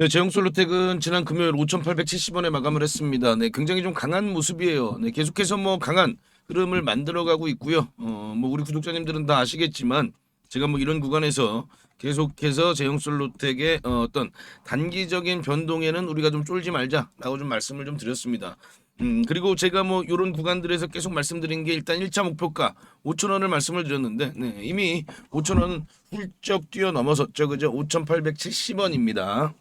네, 제용솔로텍은 지난 금요일 5,870원에 마감을 했습니다. 네, 굉장히 좀 강한 모습이에요. 네, 계속해서 뭐 강한 흐름을 만들어가고 있고요. 어, 뭐 우리 구독자님들은 다 아시겠지만 제가 뭐 이런 구간에서 계속해서 제용솔로텍의 어, 어떤 단기적인 변동에는 우리가 좀 쫄지 말자라고 좀 말씀을 좀 드렸습니다. 음, 그리고 제가 뭐 이런 구간들에서 계속 말씀드린 게 일단 1차 목표가 5천 원을 말씀을 드렸는데 네, 이미 5천 원 훌쩍 뛰어넘어섰죠. 그죠? 5,870원입니다.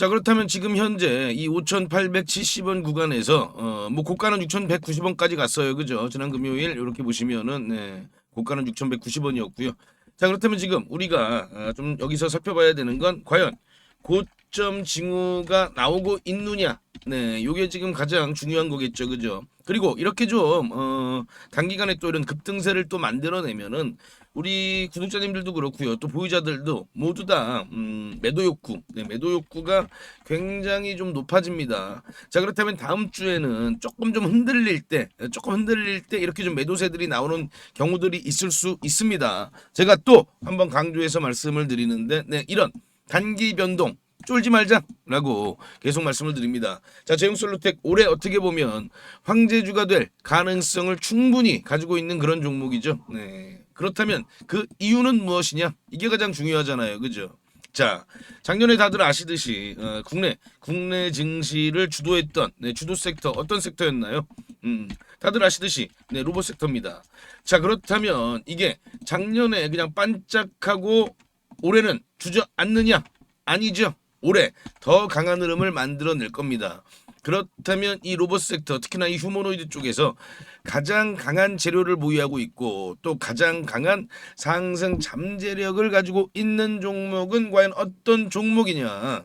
자 그렇다면 지금 현재 이 5,870원 구간에서 어 뭐 고가는 6,190원까지 갔어요. 그죠? 지난 금요일 이렇게 보시면은 네, 고가는 6,190원이었고요. 자 그렇다면 지금 우리가 아, 좀 여기서 살펴봐야 되는 건 과연 고점 징후가 나오고 있느냐. 네, 요게 지금 가장 중요한 거겠죠. 그죠? 그리고 이렇게 좀 어, 단기간에 또 이런 급등세를 또 만들어내면은 우리 구독자님들도 그렇고요. 또 보유자들도 모두 다 음, 매도 욕구, 네, 매도 욕구가 굉장히 좀 높아집니다. 자 그렇다면 다음 주에는 조금 좀 흔들릴 때, 조금 흔들릴 때 이렇게 좀 매도세들이 나오는 경우들이 있을 수 있습니다. 제가 또 한번 강조해서 말씀을 드리는데, 네, 이런 단기 변동 쫄지 말자라고 계속 말씀을 드립니다. 자, 제용솔루텍 올해 어떻게 보면 황제주가 될 가능성을 충분히 가지고 있는 그런 종목이죠. 네. 그렇다면 그 이유는 무엇이냐? 이게 가장 중요하잖아요. 그죠? 자, 작년에 다들 아시듯이 어, 국내 국내 증시를 주도했던 네, 주도 섹터 어떤 섹터였나요? 음, 다들 아시듯이 네, 로봇 섹터입니다. 자, 그렇다면 이게 작년에 그냥 반짝하고 올해는 주저앉느냐? 아니죠. 올해 더 강한 흐름을 만들어낼 겁니다. 그렇다면 이 로봇 섹터 특히나 이 휴머노이드 쪽에서 가장 강한 재료를 보유하고 있고 또 가장 강한 상승 잠재력을 가지고 있는 종목은 과연 어떤 종목이냐?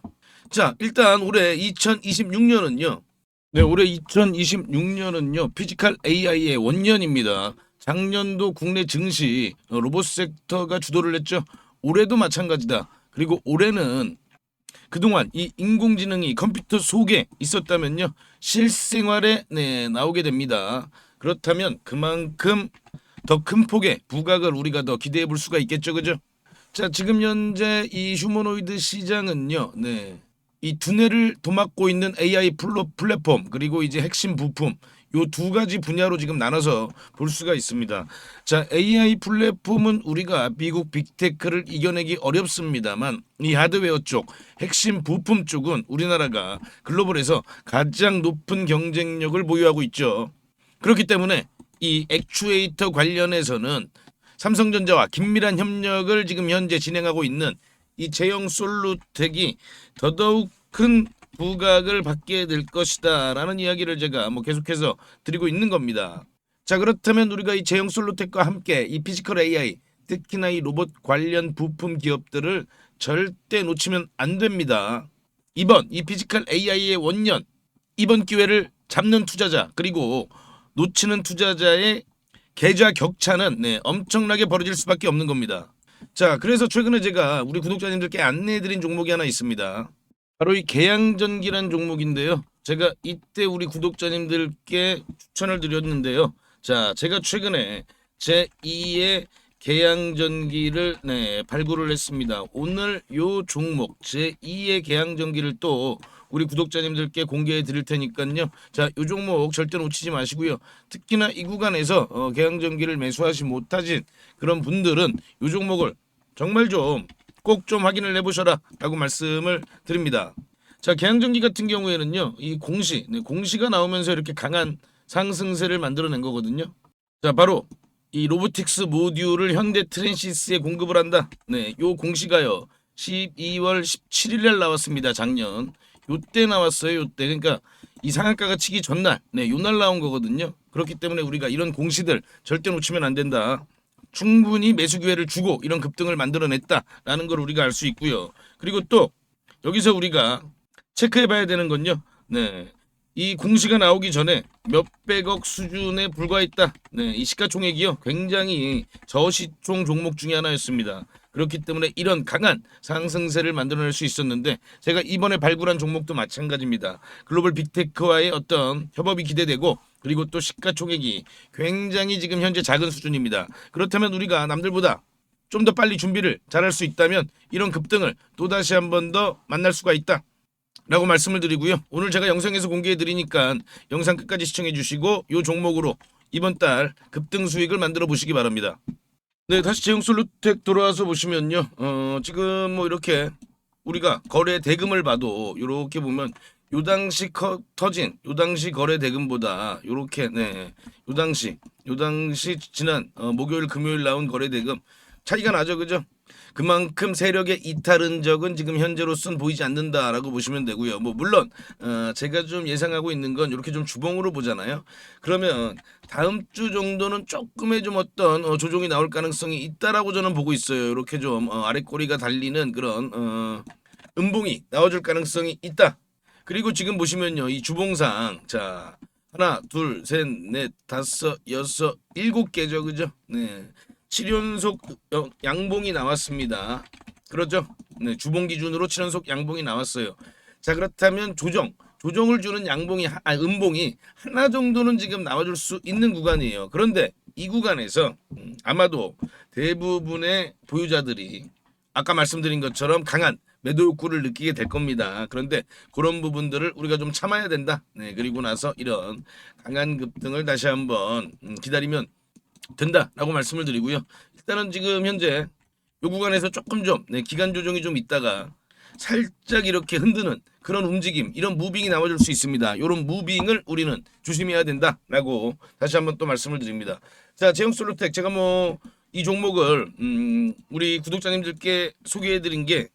자, 일단 올해 2026년은요. 네, 올해 2026년은요. 피지컬 AI의 원년입니다. 작년도 국내 증시 어, 로봇 섹터가 주도를 했죠. 올해도 마찬가지다. 그리고 올해는 그동안 이 인공지능이 컴퓨터 속에 있었다면요 실생활에 네, 나오게 됩니다. 그렇다면 그만큼 더 큰 폭의 부각을 우리가 더 기대해 볼 수가 있겠죠, 그죠? 자 지금 현재 이 휴머노이드 시장은요, 네. 이 두뇌를 도맡고 있는 AI 플랫폼 그리고 이제 핵심 부품 요 두 가지 분야로 지금 나눠서 볼 수가 있습니다. 자, AI 플랫폼은 우리가 미국 빅테크를 이겨내기 어렵습니다만 이 하드웨어 쪽, 핵심 부품 쪽은 우리나라가 글로벌에서 가장 높은 경쟁력을 보유하고 있죠. 그렇기 때문에 이 액추에이터 관련해서는 삼성전자와 긴밀한 협력을 지금 현재 진행하고 있는 이 제형 솔루텍이 더더욱 큰 부각을 받게 될 것이다 라는 이야기를 제가 뭐 계속해서 드리고 있는 겁니다. 자 그렇다면 우리가 이 제형 솔루텍과 함께 이 피지컬 AI 특히나 이 로봇 관련 부품 기업들을 절대 놓치면 안 됩니다. 이번 이 피지컬 AI의 원년 이번 기회를 잡는 투자자 그리고 놓치는 투자자의 계좌 격차는 네, 엄청나게 벌어질 수밖에 없는 겁니다. 자, 그래서 최근에 제가 우리 구독자님들께 안내해드린 종목이 하나 있습니다. 바로 이 계양전기란 종목인데요. 제가 이때 우리 구독자님들께 추천을 드렸는데요. 자, 제가 최근에 제 2의 계양전기를 네, 발굴을 했습니다. 오늘 요 종목 제 2의 계양전기를 또 우리 구독자님들께 공개해 드릴 테니까요. 자, 요 종목 절대 놓치지 마시고요. 특히나 이 구간에서 어, 계양전기를 매수하지 못하신 그런 분들은 요 종목을 정말 좀 꼭 좀 확인을 해보셔라 라고 말씀을 드립니다. 자, 계양전기 같은 경우에는요, 이 공시, 네, 공시가 나오면서 이렇게 강한 상승세를 만들어낸 거거든요. 자, 바로 이 로보틱스 모듈을 현대 트랜시스에 공급을 한다. 네, 요 공시가요. 12월 17일 날 나왔습니다. 작년. 요때 나왔어요. 요때. 그러니까 이 상한가가 치기 전날. 네, 요 날 나온 거거든요. 그렇기 때문에 우리가 이런 공시들 절대 놓치면 안 된다. 충분히 매수 기회를 주고 이런 급등을 만들어냈다라는 걸 우리가 알 수 있고요. 그리고 또 여기서 우리가 체크해 봐야 되는 건요. 네. 이 공시가 나오기 전에 몇백억 수준에 불과했다. 네, 이 시가총액이요. 굉장히 저시총 종목 중에 하나였습니다. 그렇기 때문에 이런 강한 상승세를 만들어낼 수 있었는데 제가 이번에 발굴한 종목도 마찬가지입니다. 글로벌 빅테크와의 어떤 협업이 기대되고 그리고 또 시가총액이 굉장히 지금 현재 작은 수준입니다. 그렇다면 우리가 남들보다 좀 더 빨리 준비를 잘할 수 있다면 이런 급등을 또다시 한 번 더 만날 수가 있다. 라고 말씀을 드리고요. 오늘 제가 영상에서 공개해 드리니까 영상 끝까지 시청해 주시고 요 종목으로 이번 달 급등 수익을 만들어 보시기 바랍니다. 네, 다시 제형솔루텍 돌아와서 보시면요. 어, 지금 뭐 이렇게 우리가 거래 대금을 봐도 이렇게 보면 요 당시 커, 터진 요 당시 거래 대금보다 요렇게 네. 요 당시 요 당시 지난 어, 목요일 금요일 나온 거래 대금 차이가 나죠. 그죠? 그만큼 세력의 이탈 흔적은 지금 현재로선 보이지 않는다라고 보시면 되고요. 뭐 물론 어, 제가 좀 예상하고 있는 건 이렇게 좀 주봉으로 보잖아요. 그러면 다음 주 정도는 조금의 좀 어떤 어, 조정이 나올 가능성이 있다라고 저는 보고 있어요. 이렇게 좀 어, 아래 꼬리가 달리는 그런 어, 음봉이 나와줄 가능성이 있다. 그리고 지금 보시면요, 이 주봉상 자 하나, 둘, 셋, 넷, 다섯, 여섯, 일곱 개죠, 그죠? 네, 7연속 양봉이 나왔습니다. 그렇죠? 네, 주봉 기준으로 7연속 양봉이 나왔어요. 자 그렇다면 조정, 조정을 주는 양봉이 하- 아 음봉이 하나 정도는 지금 나와줄 수 있는 구간이에요. 그런데 이 구간에서 음, 아마도 대부분의 보유자들이 아까 말씀드린 것처럼 강한 매도 욕구를 느끼게 될 겁니다. 그런데 그런 부분들을 우리가 좀 참아야 된다. 네, 그리고 나서 이런 강한 급등을 다시 한번 음, 기다리면 된다라고 말씀을 드리고요. 일단은 지금 현재 요 구간에서 조금 좀 네, 기간 조정이 좀 있다가 살짝 이렇게 흔드는 그런 움직임, 이런 무빙이 나와줄 수 있습니다. 이런 무빙을 우리는 조심해야 된다라고 다시 한번 또 말씀을 드립니다. 자, 제형솔루텍 제가 뭐 이 종목을 음, 우리 구독자님들께 소개해드린 게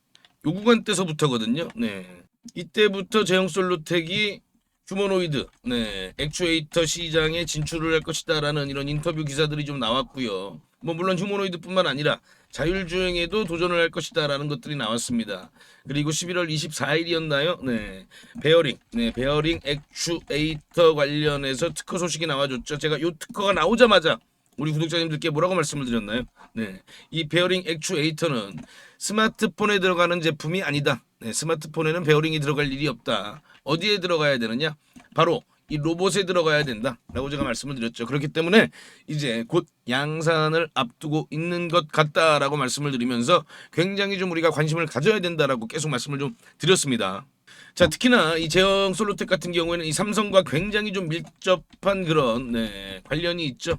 요 구간 때서부터거든요. 네, 이때부터 제형솔루텍이 휴머노이드, 네, 액추에이터 시장에 진출을 할 것이다라는 이런 인터뷰 기사들이 좀 나왔고요. 뭐 물론 휴머노이드뿐만 아니라 자율주행에도 도전을 할 것이다라는 것들이 나왔습니다. 그리고 11월 24일이었나요? 네, 베어링, 네, 베어링 액추에이터 관련해서 특허 소식이 나와줬죠. 제가 요 특허가 나오자마자 우리 구독자님들께 뭐라고 말씀을 드렸나요? 네, 이 베어링 액추에이터는 스마트폰에 들어가는 제품이 아니다. 네, 스마트폰에는 베어링이 들어갈 일이 없다. 어디에 들어가야 되느냐? 바로 이 로봇에 들어가야 된다라고 제가 말씀을 드렸죠. 그렇기 때문에 이제 곧 양산을 앞두고 있는 것 같다라고 말씀을 드리면서 굉장히 좀 우리가 관심을 가져야 된다라고 계속 말씀을 좀 드렸습니다. 자 특히나 이 제형 솔루텍 같은 경우에는 이 삼성과 굉장히 좀 밀접한 그런 네, 관련이 있죠.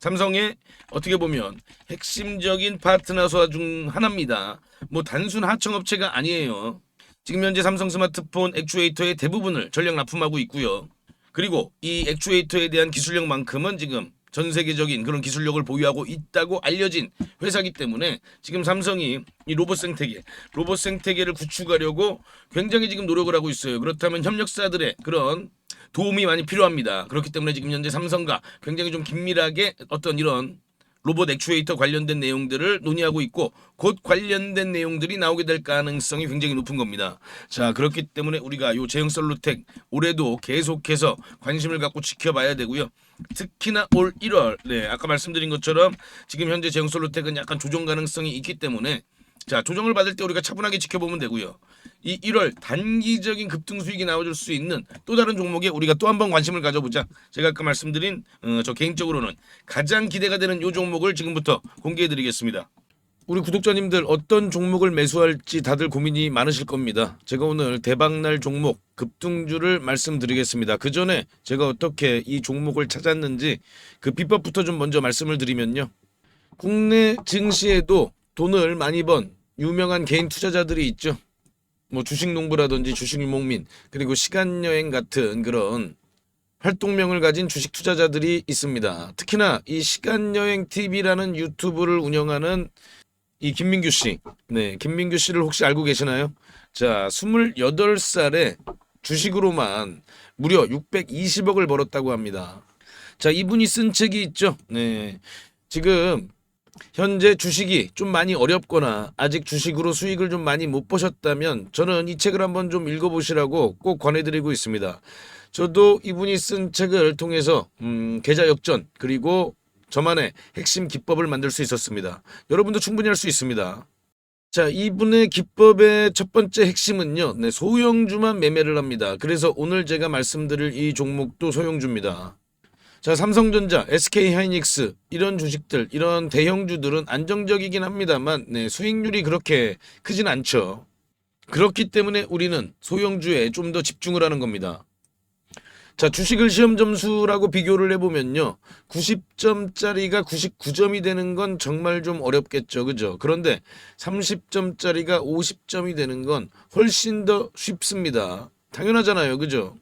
삼성의 어떻게 보면 핵심적인 파트너사 중 하나입니다. 뭐 단순 하청업체가 아니에요. 지금 현재 삼성 스마트폰 액추에이터의 대부분을 전력 납품하고 있고요. 그리고 이 액추에이터에 대한 기술력만큼은 지금 전 세계적인 그런 기술력을 보유하고 있다고 알려진 회사기 때문에 지금 삼성이 이 로봇 생태계, 로봇 생태계를 구축하려고 굉장히 지금 노력을 하고 있어요. 그렇다면 협력사들의 그런 도움이 많이 필요합니다. 그렇기 때문에 지금 현재 삼성과 굉장히 좀 긴밀하게 어떤 이런 로봇 액추에이터 관련된 내용들을 논의하고 있고 곧 관련된 내용들이 나오게 될 가능성이 굉장히 높은 겁니다. 자 그렇기 때문에 우리가 요 제형 솔루텍 올해도 계속해서 관심을 갖고 지켜봐야 되고요. 특히나 올 1월 네 아까 말씀드린 것처럼 지금 현재 제형 솔루텍은 약간 조정 가능성이 있기 때문에 자 조정을 받을 때 우리가 차분하게 지켜보면 되고요. 이 1월 단기적인 급등 수익이 나와줄 수 있는 또 다른 종목에 우리가 또 한번 관심을 가져보자. 제가 아까 말씀드린 어, 저 개인적으로는 가장 기대가 되는 요 종목을 지금부터 공개해드리겠습니다. 우리 구독자님들 어떤 종목을 매수할지 다들 고민이 많으실 겁니다. 제가 오늘 대박날 종목 급등주를 말씀드리겠습니다. 그 전에 제가 어떻게 이 종목을 찾았는지 그 비법부터 좀 먼저 말씀을 드리면요. 국내 증시에도 돈을 많이 번 유명한 개인 투자자들이 있죠. 뭐 주식 농부라든지 주식 유목민 그리고 시간 여행 같은 그런 활동명을 가진 주식 투자자들이 있습니다. 특히나 이 시간 여행 TV라는 유튜브를 운영하는 이 김민규 씨. 네, 김민규 씨를 혹시 알고 계시나요? 자, 28살에 주식으로만 무려 620억을 벌었다고 합니다. 자, 이분이 쓴 책이 있죠. 네. 지금 현재 주식이 좀 많이 어렵거나 아직 주식으로 수익을 좀 많이 못 보셨다면 저는 이 책을 한번 좀 읽어보시라고 꼭 권해드리고 있습니다. 저도 이분이 쓴 책을 통해서 음, 계좌 역전 그리고 저만의 핵심 기법을 만들 수 있었습니다. 여러분도 충분히 할 수 있습니다. 자, 이분의 기법의 첫 번째 핵심은요, 네, 소형주만 매매를 합니다. 그래서 오늘 제가 말씀드릴 이 종목도 소형주입니다. 자, 삼성전자, SK 하이닉스 이런 주식들, 이런 대형주들은 안정적이긴 합니다만 네, 수익률이 그렇게 크진 않죠. 그렇기 때문에 우리는 소형주에 좀 더 집중을 하는 겁니다. 자, 주식을 시험 점수라고 비교를 해보면요. 90점짜리가 99점이 되는 건 정말 좀 어렵겠죠. 그죠? 그런데 30점짜리가 50점이 되는 건 훨씬 더 쉽습니다. 당연하잖아요. 그죠?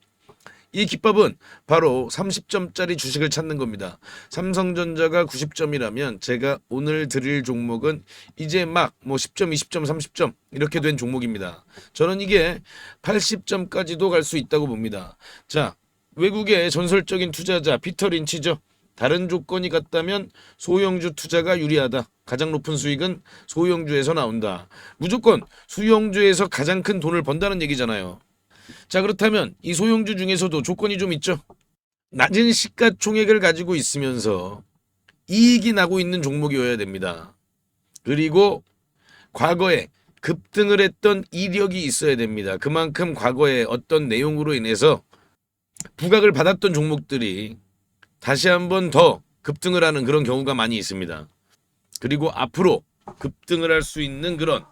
이 기법은 바로 30점짜리 주식을 찾는 겁니다. 삼성전자가 90점이라면 제가 오늘 드릴 종목은 이제 막 뭐 10점, 20점, 30점 이렇게 된 종목입니다. 저는 이게 80점까지도 갈 수 있다고 봅니다. 자, 외국의 전설적인 투자자 피터 린치죠. 다른 조건이 같다면 소형주 투자가 유리하다. 가장 높은 수익은 소형주에서 나온다. 무조건 소형주에서 가장 큰 돈을 번다는 얘기잖아요. 자 그렇다면 이 소형주 중에서도 조건이 좀 있죠. 낮은 시가총액을 가지고 있으면서 이익이 나고 있는 종목이어야 됩니다. 그리고 과거에 급등을 했던 이력이 있어야 됩니다. 그만큼 과거에 어떤 내용으로 인해서 부각을 받았던 종목들이 다시 한번 더 급등을 하는 그런 경우가 많이 있습니다. 그리고 앞으로 급등을 할 수 있는 그런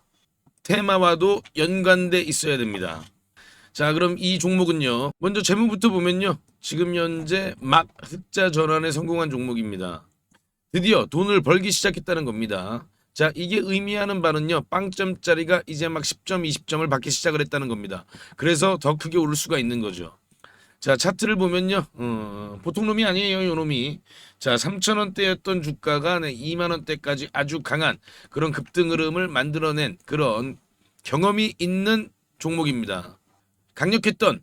테마와도 연관돼 있어야 됩니다. 자, 그럼 이 종목은요. 먼저 제목부터 보면요. 지금 현재 막 흑자 전환에 성공한 종목입니다. 드디어 돈을 벌기 시작했다는 겁니다. 자, 이게 의미하는 바는요. 빵점짜리가 이제 막 10점, 20점을 받기 시작을 했다는 겁니다. 그래서 더 크게 오를 수가 있는 거죠. 자, 차트를 보면요. 어, 보통 놈이 아니에요, 요 놈이. 자, 3,000원대였던 주가가 네, 2만 원대까지 아주 강한 그런 급등 흐름을 만들어낸 그런 경험이 있는 종목입니다. 강력했던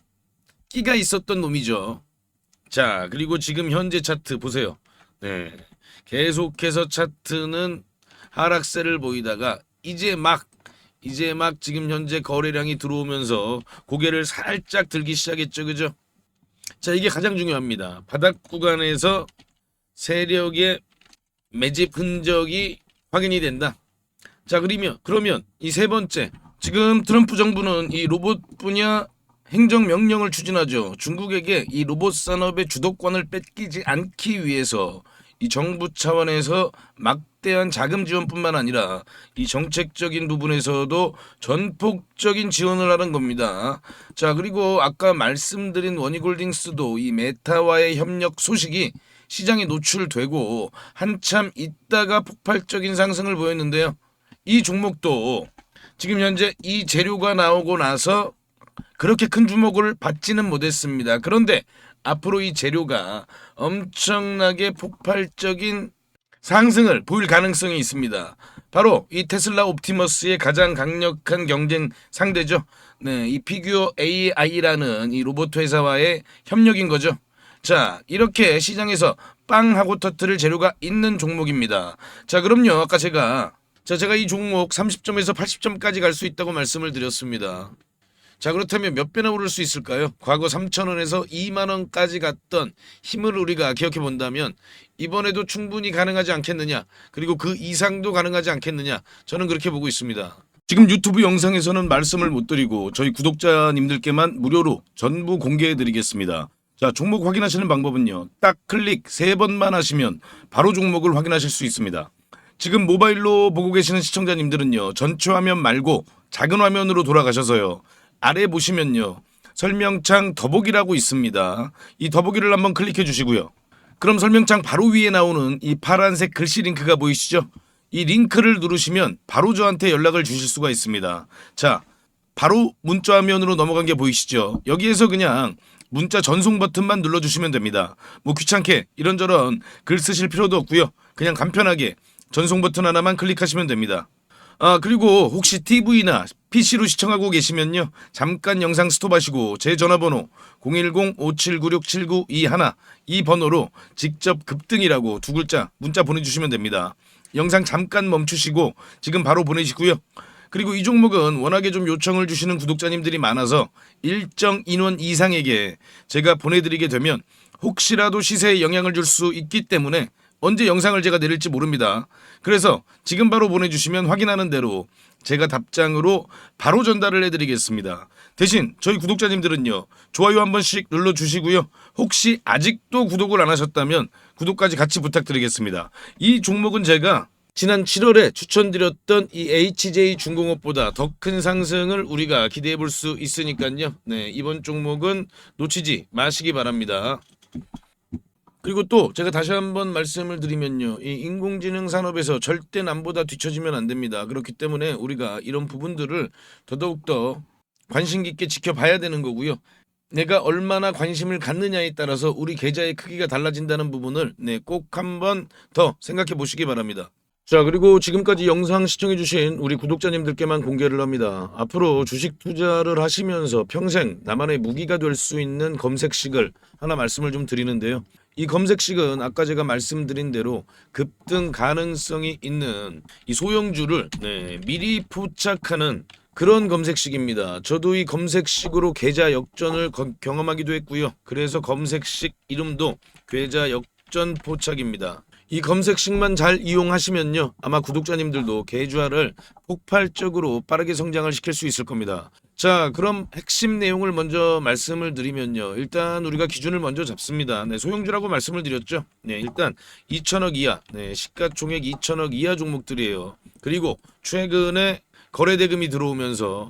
끼가 있었던 놈이죠. 자, 그리고 지금 현재 차트 보세요. 네. 계속해서 차트는 하락세를 보이다가 이제 막 이제 막 지금 현재 거래량이 들어오면서 고개를 살짝 들기 시작했죠. 그죠? 자, 이게 가장 중요합니다. 바닥 구간에서 세력의 매집 흔적이 확인이 된다. 자, 그러면 그러면 이 세 번째 지금 트럼프 정부는 이 로봇 분야 행정 명령을 추진하죠. 중국에게 이 로봇 산업의 주도권을 뺏기지 않기 위해서 이 정부 차원에서 막대한 자금 지원뿐만 아니라 이 정책적인 부분에서도 전폭적인 지원을 하는 겁니다. 자, 그리고 아까 말씀드린 원희골딩스도 이 메타와의 협력 소식이 시장에 노출되고 한참 있다가 폭발적인 상승을 보였는데요. 이 종목도 지금 현재 이 재료가 나오고 나서 그렇게 큰 주목을 받지는 못했습니다. 그런데 앞으로 이 재료가 엄청나게 폭발적인 상승을 보일 가능성이 있습니다. 바로 이 테슬라 옵티머스의 가장 강력한 경쟁 상대죠. 네, 이 피규어 AI라는 이 로봇 회사와의 협력인 거죠. 자, 이렇게 시장에서 빵 하고 터트릴 재료가 있는 종목입니다. 자, 그럼요. 아까 제가 자, 제가 이 종목 30점에서 80점까지 갈 수 있다고 말씀을 드렸습니다. 자 그렇다면 몇 배나 오를 수 있을까요? 과거 3천원에서 2만원까지 갔던 힘을 우리가 기억해 본다면 이번에도 충분히 가능하지 않겠느냐 그리고 그 이상도 가능하지 않겠느냐 저는 그렇게 보고 있습니다. 지금 유튜브 영상에서는 말씀을 못 드리고 저희 구독자님들께만 무료로 전부 공개해 드리겠습니다. 자 종목 확인하시는 방법은요. 딱 클릭 세 번만 하시면 바로 종목을 확인하실 수 있습니다. 지금 모바일로 보고 계시는 시청자님들은요. 전체 화면 말고 작은 화면으로 돌아가셔서요. 아래 보시면요. 설명창 더보기라고 있습니다. 이 더보기를 한번 클릭해 주시고요. 그럼 설명창 바로 위에 나오는 이 파란색 글씨 링크가 보이시죠? 이 링크를 누르시면 바로 저한테 연락을 주실 수가 있습니다. 자, 바로 문자 화면으로 넘어간 게 보이시죠? 여기에서 그냥 문자 전송 버튼만 눌러주시면 됩니다. 뭐 귀찮게 이런저런 글 쓰실 필요도 없고요. 그냥 간편하게 전송 버튼 하나만 클릭하시면 됩니다. 아 그리고 혹시 TV나 PC로 시청하고 계시면요. 잠깐 영상 스톱하시고 제 전화번호 010-5796-7921 이 번호로 직접 급등이라고 두 글자 문자 보내주시면 됩니다. 영상 잠깐 멈추시고 지금 바로 보내시고요. 그리고 이 종목은 워낙에 좀 요청을 주시는 구독자님들이 많아서 일정 인원 이상에게 제가 보내드리게 되면 혹시라도 시세에 영향을 줄 수 있기 때문에 언제 영상을 제가 내릴지 모릅니다. 그래서 지금 바로 보내주시면 확인하는 대로 제가 답장으로 바로 전달을 해드리겠습니다. 대신 저희 구독자님들은요 좋아요 한 번씩 눌러주시고요. 혹시 아직도 구독을 안 하셨다면 구독까지 같이 부탁드리겠습니다. 이 종목은 제가 지난 7월에 추천드렸던 이 HJ 중공업보다 더 큰 상승을 우리가 기대해 볼 수 있으니까요. 네, 이번 종목은 놓치지 마시기 바랍니다. 그리고 또 제가 다시 한번 말씀을 드리면요. 이 인공지능 산업에서 절대 남보다 뒤처지면 안 됩니다. 그렇기 때문에 우리가 이런 부분들을 더더욱더 관심 깊게 지켜봐야 되는 거고요. 내가 얼마나 관심을 갖느냐에 따라서 우리 계좌의 크기가 달라진다는 부분을 네, 꼭 한번 더 생각해 보시기 바랍니다. 자, 그리고 지금까지 영상 시청해 주신 우리 구독자님들께만 공개를 합니다. 앞으로 주식 투자를 하시면서 평생 나만의 무기가 될 수 있는 검색식을 하나 말씀을 좀 드리는데요. 이 검색식은 아까 제가 말씀드린 대로 급등 가능성이 있는 이 소형주를 네, 미리 포착하는 그런 검색식입니다. 저도 이 검색식으로 계좌 역전을 거- 경험하기도 했고요. 그래서 검색식 이름도 계좌 역전 포착입니다. 이 검색식만 잘 이용하시면요. 아마 구독자님들도 계좌를 폭발적으로 빠르게 성장을 시킬 수 있을 겁니다. 자, 그럼 핵심 내용을 먼저 말씀을 드리면요. 일단 우리가 기준을 먼저 잡습니다. 네, 소형주라고 말씀을 드렸죠. 네, 일단 2천억 이하, 네, 시가총액 2천억 이하 종목들이에요. 그리고 최근에 거래 대금이 들어오면서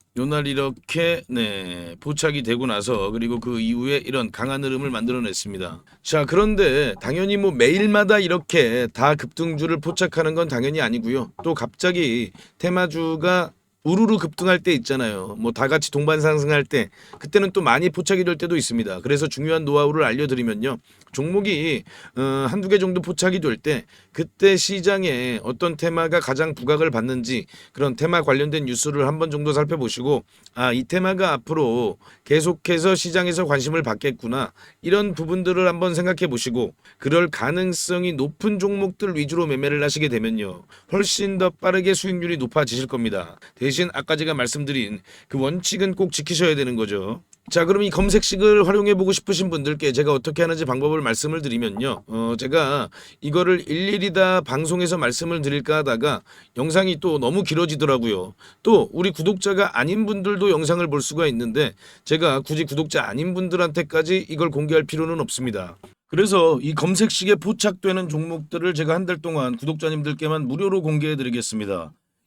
요날 이렇게 네, 포착이 되고 나서 그리고 그 이후에 이런 강한 흐름을 만들어냈습니다. 자, 그런데 당연히 뭐 매일마다 이렇게 다 급등주를 포착하는 건 당연히 아니고요. 또 갑자기 테마주가 우르르 급등할 때 있잖아요. 뭐 다 같이 동반 상승할 때 그때는 또 많이 포착이 될 때도 있습니다. 그래서 중요한 노하우를 알려드리면요. 종목이 어, 한두 개 정도 포착이 될 때 그때 시장에 어떤 테마가 가장 부각을 받는지 그런 테마 관련된 뉴스를 한 번 정도 살펴보시고 아 이 테마가 앞으로 계속해서 시장에서 관심을 받겠구나 이런 부분들을 한번 생각해 보시고 그럴 가능성이 높은 종목들 위주로 매매를 하시게 되면요 훨씬 더 빠르게 수익률이 높아지실 겁니다. 대신 아까 제가 말씀드린 그 원칙은 꼭 지키셔야 되는 거죠. 자, 그럼 이 검색식을 활용해 보고 싶으신 분들께 제가 어떻게 하는지 방법을 말씀을 드리면요. 어, 제가 이거를 일일이 다 방송에서 말씀을 드릴까 하다가 영상이 또 너무 길어지더라고요. 또 우리 구독자가 아닌 분들도 영상을 볼 수가 있는데 제가 굳이 구독자 아닌 분들한테까지 이걸 공개할 필요는 없습니다. 그래서 이 검색식에 포착되는 종목들을 제가 한 달 동안 구독자님들께만 무료로 공개해 드리겠습니다.